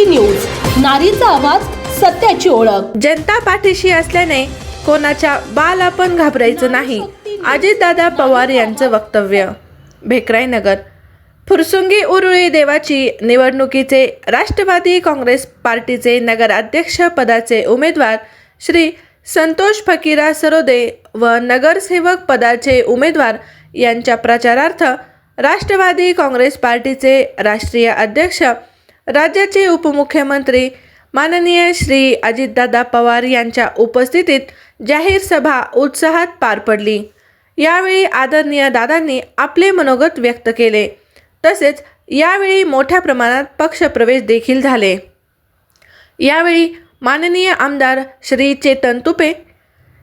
T news नारीचा आवाज सत्याची ओळख. जनता पाठीशी असल्याने कोणाच्या बाल आपण घाबरायचं नाही अजितदादा पवार यांचं वक्तव्य. भेकराईनगर फुरसुंगी उरुळी देवाची निवडणुकीचे राष्ट्रवादी काँग्रेस पार्टीचे नगराध्यक्ष पदाचे उमेदवार श्री संतोष फकीरा सरोदे व नगरसेवक पदाचे उमेदवार यांच्या प्रचारार्थ राष्ट्रवादी काँग्रेस पार्टीचे राष्ट्रीय अध्यक्ष राज्याचे उपमुख्यमंत्री माननीय श्री अजितदादा पवार यांच्या उपस्थितीत जाहीर सभा उत्साहात पार पडली. यावेळी आदरणीय दादांनी आपले मनोगत व्यक्त केले. तसेच यावेळी मोठ्या प्रमाणात पक्षप्रवेश देखील झाले. यावेळी माननीय आमदार श्री चेतन तुपे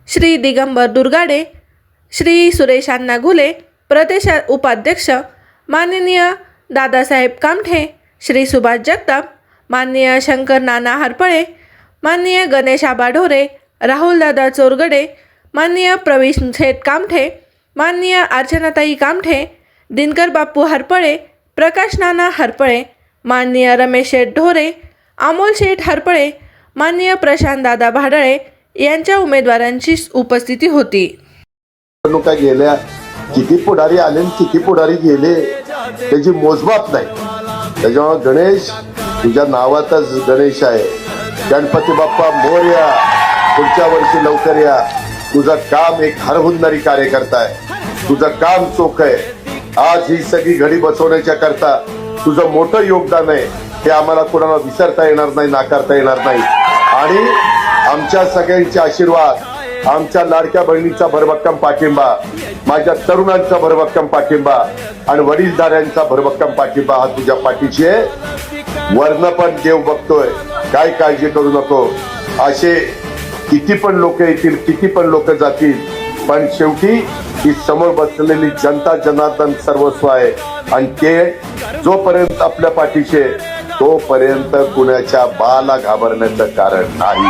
श्री दिगंबर दुर्गाडे श्री सुरेश अण्णा घुले प्रदेश उपाध्यक्ष माननीय दादासाहेब कामठे श्री सुभाष जगताप माननीय शंकर नाना हरपळे माननीय गणेश आबा ढोरे राहुलदादा चोरगडे माननीय प्रवीण शेठ कामठे माननीय अर्चनाताई कामठे दिनकर बापू हरपळे प्रकाश नाना हरपळे माननीय रमेश शेठ ढोरे अमोल शेठ हरपळे माननीय प्रशांत दादा भाडळे यांच्या उमेदवारांची उपस्थिती होती. गेल्या किती पुढारी आले किती पुढारी गेले त्याची मोजमाप नाही. त्याच्यामुळे गणेश तुझ्या नावातच गणेश आहे. गणपती बाप्पा मोर्या पुढच्या वर्षी लवकर या. तुझं काम एक हरहुन्नरी कार्यकर्ता आहे तुझं काम चोख आहे. आज ही सगळी घडी बसवण्याच्या करता तुझं मोठं योगदान आहे. हे आम्हाला कोणाला विसरता येणार नाही नाकारता येणार नाही. आणि आमच्या सगळ्यांचे आशीर्वाद आमच्या लाडक्या बहिणीचा भरभक्कम पाठिंबा माझ्या तरुणांचा भरभक्कम पाठिंबा आणि वडीलधाऱ्यांचा भरभक्कम पाठिंबा हा तुझ्या पाठीशी आहे. वर्ण पण देव बघतोय काय काळजी करू नको. असे किती पण लोक येतील किती पण लोक जातील पण शेवटी ही समोर बसलेली जनता जनार्दन सर्वस्व आहे. आणि ते जोपर्यंत आपल्या पाठीशी आहे, तोपर्यंत कुणाच्या बाला घाबरण्याचं कारण नाही.